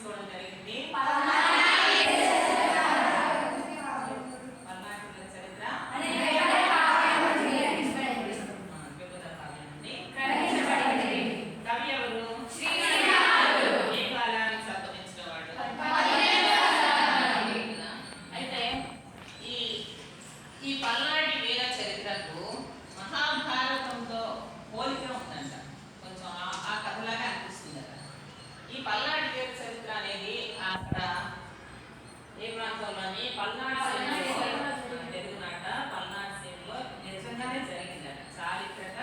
తీసుకోవడం జరిగింది. ప్రాంతంలోని పల్నాడు తెలుగు పల్నాడు సీమ్లో నిజంగానే జరిగిందట. చారిత్రక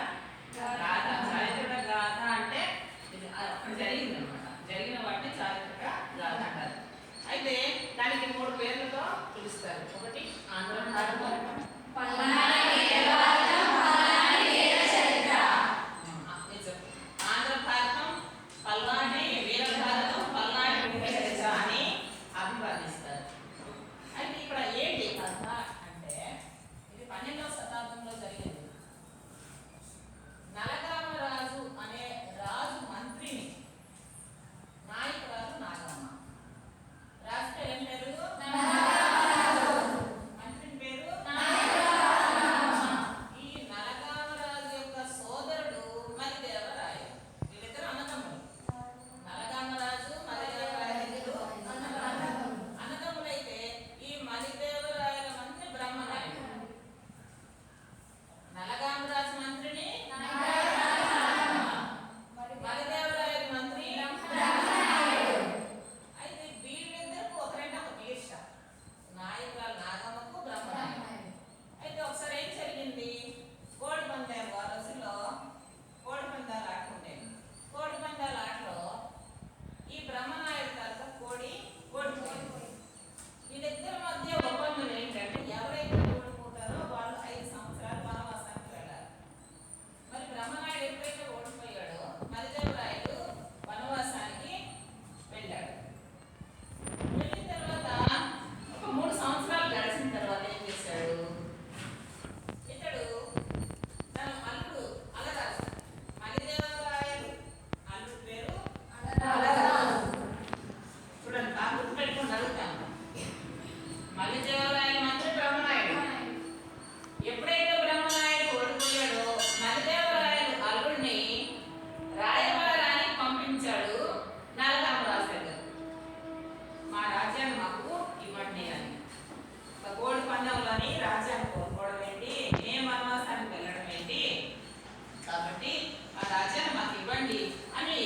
కాబట్టి ఆ రాజ్యాన్ని మాకు ఇవ్వండి అని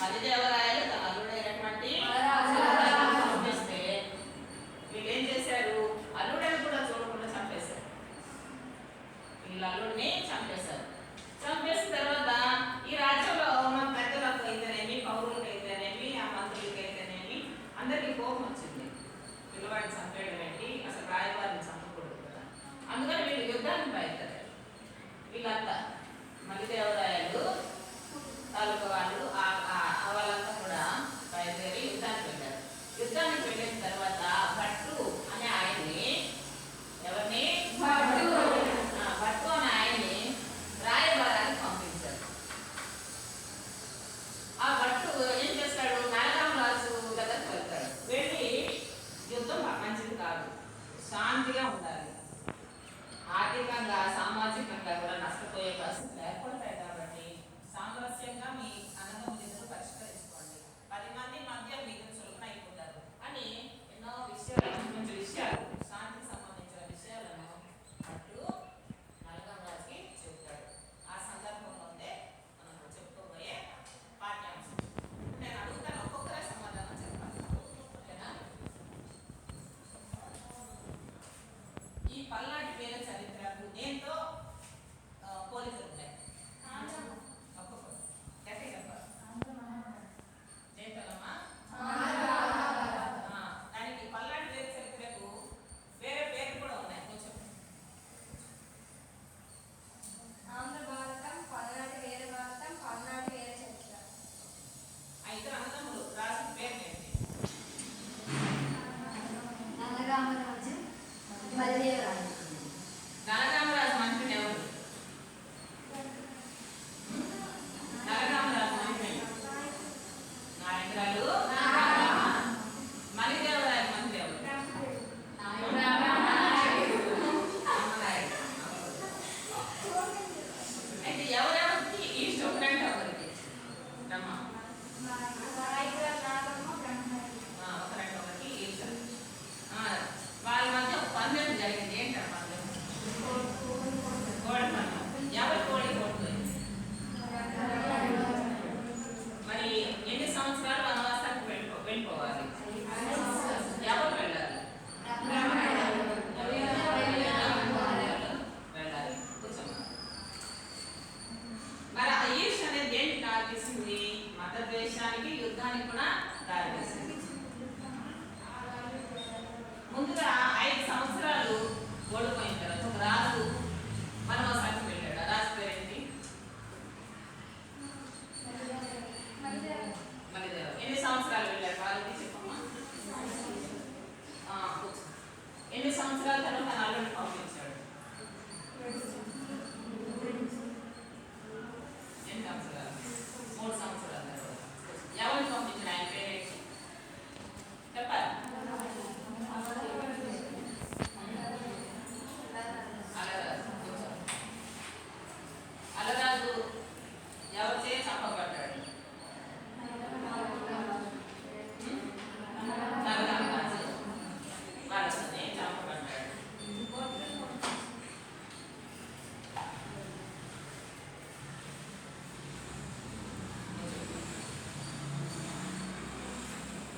హరిదేవరాయ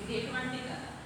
你一般那个。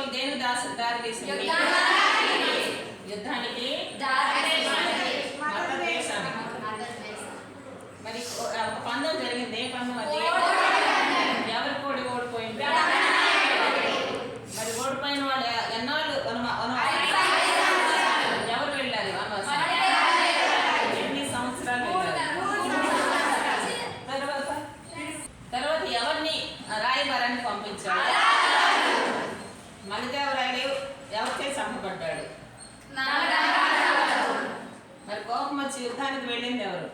ప్రభుత్వం దేని దాస దారి తీసింది యుద్ధానికి. మరి ఒక పందం జరిగింది. ఏ పందం అది? వెళ్ళింది ఎవరు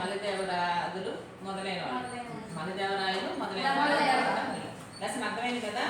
మలిదేవరాదులు మొదలైన వాళ్ళు. మలిదేవరాయలు మొదలైన దర్శనం అర్థమైంది కదా?